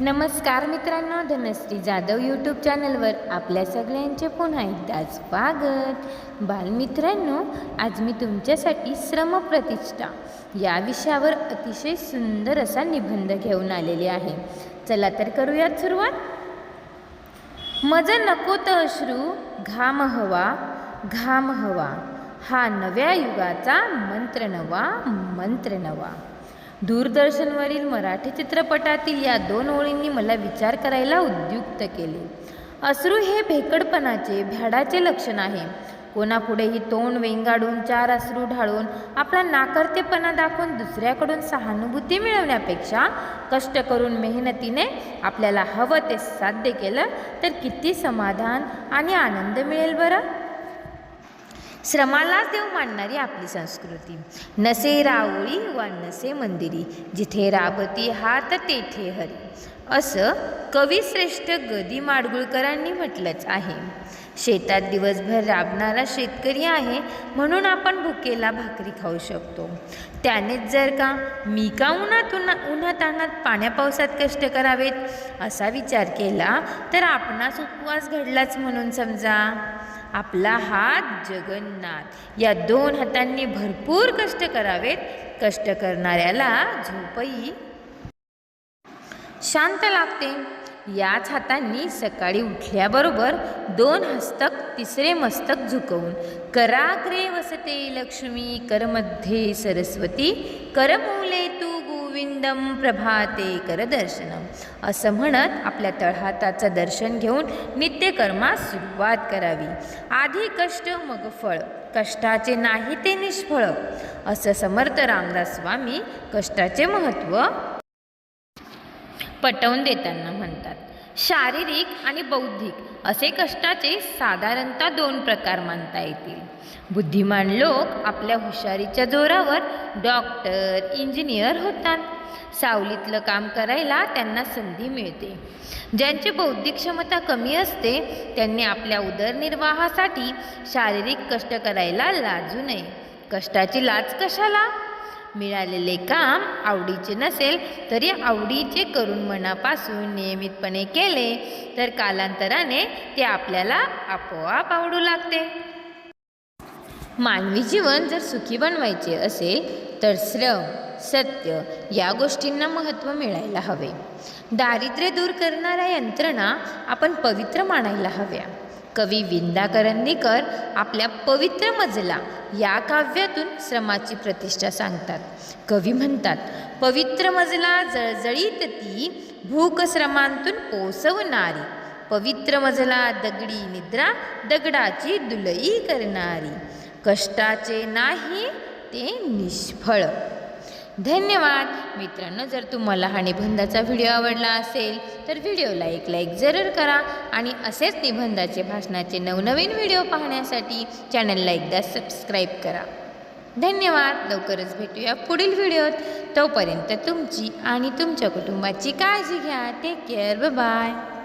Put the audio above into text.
नमस्कार मित्रांनो धनश्री जाधव यूट्यूब चॅनलवर आपल्या सगळ्यांचे पुन्हा एकदा स्वागत. बालमित्रांनो आज मी तुमच्यासाठी श्रमप्रतिष्ठा या विषयावर अतिशय सुंदर असा निबंध घेऊन आलेले आहे. चला तर करूयात सुरुवात. मज नको तर अश्रू घाम हवा घाम हवा. हा नव्या युगाचा मंत्र नवा मंत्र नवा. दूरदर्शनवरील मराठी चित्रपटातील या दोन ओळींनी मला विचार करायला उद्युक्त केले. अश्रू हे भेकडपणाचे भ्याडाचे लक्षण आहे. कोणापुढेही तोंड वेंगाडून चार अश्रू ढाळून आपला नाकर्तेपणा दाखवून दुसऱ्याकडून सहानुभूती मिळवण्यापेक्षा कष्ट करून मेहनतीने आपल्याला हवं ते साध्य केलं तर किती समाधान आणि आनंद मिळेल बरं? श्रमालाच देव मानणारी आपली संस्कृती. नसे रावळी वा नसे मंदिरी जिथे राबती हात तेथे हरी. असं कविश्रेष्ठ गदी माडगुळकरांनी म्हटलंच आहे. शेतात दिवसभर राबणारा शेतकरी आहे म्हणून आपण भुकेला भाकरी खाऊ शकतो. त्यानेच जर का मी का उन्हात उन्हा उन्हात आणत पाण्या पावसात कष्ट करावेत असा विचार केला तर आपणास उपवास घडलाच म्हणून समजा. आपला हात जगन्नाथ. या दोन हातांनी भरपूर कष्ट करावेत. कष्ट करणाऱ्याला झोपई. शांत लागते. याच हातांनी सकाळी उठल्याबरोबर दोन हस्तक तिसरे मस्तक झुकवून. कराग्रे वसते लक्ष्मी करमध्ये सरस्वती. करमूले तू गोविंदम प्रभाते करदर्शनम. असं म्हणत आपल्या तळहाताचं दर्शन घेऊन नित्यकर्मास सुरुवात करावी. आधी कष्ट मग फळ. कष्टाचे नाही ते निष्फळ. असं समर्थ रामदास स्वामी कष्टाचे महत्त्व पटवून देताना म्हणतात. शारीरिक आणि बौद्धिक असे कष्टाचे साधारणतः दोन प्रकार मानता येतील. बुद्धिमान लोक आपल्या हुशारीच्या जोरावर डॉक्टर इंजिनियर होतात. सावलीतलं काम करायला त्यांना संधी मिळते. ज्यांची बौद्धिक क्षमता कमी असते त्यांनी आपल्या उदरनिर्वाहासाठी शारीरिक कष्ट करायला लाजू नये. कष्टाची लाज कशाला? मिळालेले काम आवडीचे नसेल तरी आवडीचे करून मनापासून नियमितपणे केले तर कालांतराने ते आपल्याला आपोआप आवडू लागते. मानवी जीवन जर सुखी बनवायचे असेल तर श्रम सत्य या गोष्टींना महत्त्व मिळायला हवे. दारिद्र्य दूर करणाऱ्या यंत्रणा आपण पवित्र मानायला हव्या. कवी विंदा करंदीकर आपल्या पवित्र मजला या काव्यातून श्रमाची प्रतिष्ठा सांगतात. कवी म्हणतात पवित्र मजला जळजळीत ती भूक श्रमांतून पोसवणारी पवित्र मजला दगडी निद्रा दगडाची दुलई करणारी. कष्टाचे नाही ते निष्फळ. धन्यवाद. मित्रांनो जर तुम्हाला हा निबंधाचा व्हिडिओ आवडला असेल तर व्हिडिओला एक लाईक जरूर करा आणि असेच निबंधाचे भाषणाचे नवनवीन व्हिडिओ पाहण्यासाठी चॅनलला एकदा सबस्क्राईब करा. धन्यवाद. लवकरच भेटूया पुढील व्हिडिओत. तोपर्यंत तुमची आणि तुमच्या कुटुंबाची काळजी घ्या. Take care bye